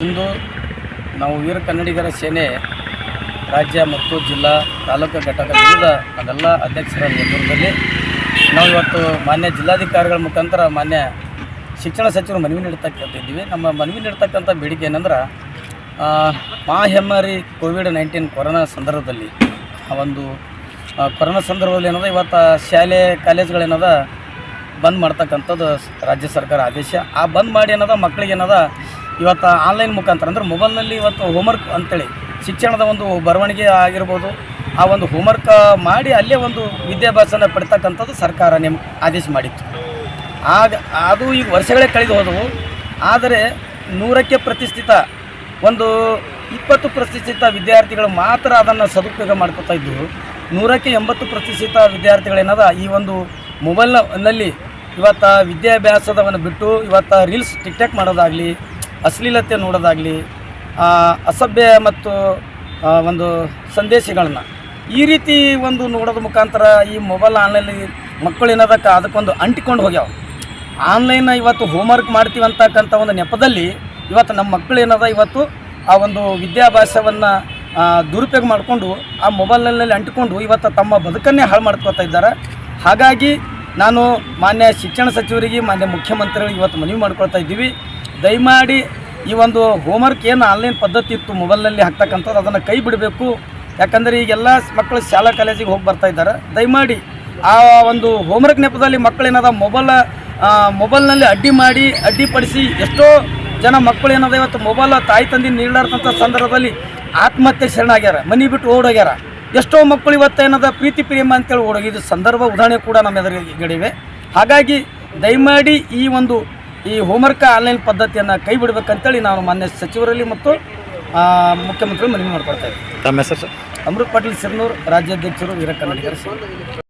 ಇಂದು ನಾವು ವೀರ ಕನ್ನಡಿಗರ ಸೇನೆ ರಾಜ್ಯ ಮತ್ತು ಜಿಲ್ಲಾ ತಾಲೂಕು ಘಟಕ ಅದೆಲ್ಲ ಅಧ್ಯಕ್ಷರ ನೇತೃತ್ವದಲ್ಲಿ ನಾವು ಇವತ್ತು ಮಾನ್ಯ ಜಿಲ್ಲಾಧಿಕಾರಿಗಳ ಮುಖಾಂತರ ಮಾನ್ಯ ಶಿಕ್ಷಣ ಸಚಿವರು ಮನವಿ ನೀಡ್ತಕ್ಕಂಥದ್ದೀವಿ ನಮ್ಮ ಮನವಿ ನೀಡ್ತಕ್ಕಂಥ ಬೇಡಿಕೆ ಏನಂದ್ರೆ ಆ, ಮಹಾಹೆಮ್ಮಾರಿ ಕೋವಿಡ್ ನೈನ್ಟೀನ್ ಕೊರೋನಾ ಸಂದರ್ಭದಲ್ಲಿ ಆ ಒಂದು ಕೊರೋನಾ ಸಂದರ್ಭದಲ್ಲಿ ಏನದ, ಇವತ್ತು ಶಾಲೆ ಕಾಲೇಜ್ಗಳೇನದ ಬಂದ್ ಮಾಡ್ತಕ್ಕಂಥದ್ದು ರಾಜ್ಯ ಸರ್ಕಾರ ಆದೇಶ. ಆ ಬಂದ್ ಮಾಡಿ ಏನದ ಮಕ್ಕಳಿಗೆ ಏನದ, ಇವತ್ತು ಆನ್ಲೈನ್ ಮುಖಾಂತರ, ಅಂದರೆ ಮೊಬೈಲ್ನಲ್ಲಿ ಇವತ್ತು ಹೋಮ್ವರ್ಕ್ ಅಂತೇಳಿ, ಶಿಕ್ಷಣದ ಒಂದು ಬರವಣಿಗೆ ಆಗಿರ್ಬೋದು, ಆ ಒಂದು ಹೋಮ್ವರ್ಕ್ ಮಾಡಿ ಅಲ್ಲೇ ಒಂದು ವಿದ್ಯಾಭ್ಯಾಸನ ಪಡ್ತಕ್ಕಂಥದ್ದು ಸರ್ಕಾರ ನೇಮ ಆದೇಶ ಮಾಡಿತ್ತು. ಆಗ, ಅದು ಈಗ ವರ್ಷಗಳೇ ಕಳೆದು ಹೋದವು. ಆದರೆ ನೂರಕ್ಕೆ ಪ್ರತಿಷ್ಠಿತ, ಒಂದು ಇಪ್ಪತ್ತು ಪ್ರತಿಷ್ಠಿತ ವಿದ್ಯಾರ್ಥಿಗಳು ಮಾತ್ರ ಅದನ್ನು ಸದುಪಯೋಗ ಮಾಡ್ಕೋತಾ ಇದ್ದು ನೂರಕ್ಕೆ ಎಂಬತ್ತು ಪ್ರತಿಶತ ವಿದ್ಯಾರ್ಥಿಗಳೇನದ ಈ ಒಂದು ಮೊಬೈಲ್ನಲ್ಲಿ ಇವತ್ತು ವಿದ್ಯಾಭ್ಯಾಸದವನ್ನು ಬಿಟ್ಟು ಇವತ್ತು ರೀಲ್ಸ್ ಟಿಕ್ಟಾಕ್ ಮಾಡೋದಾಗಲಿ, ಅಶ್ಲೀಲತೆ ನೋಡೋದಾಗಲಿ ಅಸಭ್ಯ ಮತ್ತು ಒಂದು ಸಂದೇಶಗಳನ್ನು ಈ ರೀತಿ ಒಂದು ನೋಡೋದ ಮುಖಾಂತರ ಈ ಮೊಬೈಲ್ ಆನ್ಲೈನಲ್ಲಿ ಮಕ್ಕಳು ಏನದಕ್ಕೆ ಅದಕ್ಕೊಂದು ಅಂಟಿಕೊಂಡು ಹೋಗ್ಯಾವ. ಆನ್ಲೈನ್ ಇವತ್ತು ಹೋಮ್ವರ್ಕ್ ಮಾಡ್ತೀವಿ ಅಂತಕ್ಕಂಥ ಒಂದು ನೆಪದಲ್ಲಿ ಇವತ್ತು ನಮ್ಮ ಮಕ್ಕಳು ಏನದ ಇವತ್ತು ಆ ಒಂದು ವಿದ್ಯಾಭ್ಯಾಸವನ್ನು ದುರುಪಯೋಗ ಮಾಡಿಕೊಂಡು ಆ ಮೊಬೈಲ್ನಲ್ಲಿ ಅಂಟಿಕೊಂಡು ಇವತ್ತು ತಮ್ಮ ಬದುಕನ್ನೇ ಹಾಳು ಮಾಡ್ಕೋತಾ ಇದ್ದಾರೆ. ಹಾಗಾಗಿ ನಾನು ಮಾನ್ಯ ಶಿಕ್ಷಣ ಸಚಿವರಿಗೆ, ಮಾನ್ಯ ಮುಖ್ಯಮಂತ್ರಿಗಳಿಗೆ ಇವತ್ತು ಮನವಿ ಮಾಡ್ಕೊಳ್ತಾ ಇದ್ದೀವಿ. ದಯಮಾಡಿ ಈ ಒಂದು ಹೋಮ್ವರ್ಕ್ ಏನು ಆನ್ಲೈನ್ ಪದ್ಧತಿ ಇತ್ತು ಮೊಬೈಲ್ನಲ್ಲಿ ಹಾಕ್ತಕ್ಕಂಥದ್ದು ಅದನ್ನು ಕೈ ಬಿಡಬೇಕು. ಯಾಕಂದರೆ ಈಗೆಲ್ಲ ಮಕ್ಕಳು ಶಾಲಾ ಕಾಲೇಜಿಗೆ ಹೋಗಿ ಬರ್ತಾ ಇದ್ದಾರೆ. ದಯಮಾಡಿ ಆ ಒಂದು ಹೋಮ್ವರ್ಕ್ ನೆಪದಲ್ಲಿ ಮಕ್ಕಳೇನದ ಮೊಬೈಲ್ ಮೊಬೈಲ್ನಲ್ಲಿ ಅಡ್ಡಿ ಮಾಡಿ, ಅಡ್ಡಿಪಡಿಸಿ ಎಷ್ಟೋ ಜನ ಮಕ್ಕಳು ಏನದ ಇವತ್ತು ಮೊಬೈಲ್ ತಾಯಿ ತಂದೆ ನೀಡಲಾರ್ದಂಥ ಸಂದರ್ಭದಲ್ಲಿ ಆತ್ಮಹತ್ಯೆ ಶರಣಾಗ್ಯಾರ. ಮನೆ ಬಿಟ್ಟು ಓಡೋಗ್ಯಾರ. ಎಷ್ಟೋ ಮಕ್ಕಳು ಇವತ್ತು ಏನದ ಪ್ರೀತಿ ಪ್ರೇಮ ಅಂತೇಳಿ ಇದು ಸಂದರ್ಭ ಉದಾಹರಣೆ ಕೂಡ ನಮ್ಮ ಗಡಿವೆ ಹಾಗಾಗಿ ದಯಮಾಡಿ ಈ ಒಂದು ಈ ಹೋಮ್ವರ್ಕ್ ಆನ್ಲೈನ್ ಪದ್ಧತಿಯನ್ನು ಕೈ ಬಿಡಬೇಕಂತೇಳಿ ನಾನು ಮಾನ್ಯ ಸಚಿವರಲ್ಲಿ ಮತ್ತು ಆ, ಮುಖ್ಯಮಂತ್ರಿ ಮನವಿ ಮಾಡ್ಕೊಳ್ತಾ ಇದ್ದೀನಿ ಸರ್? ಅಮೃತ್ ಪಾಟೀಲ್ ಸಿರ್ನೂರ್ ರಾಜ್ಯಾಧ್ಯಕ್ಷರು ವೀರ ಕನ್ನಡಿಗರ ಸಂಘ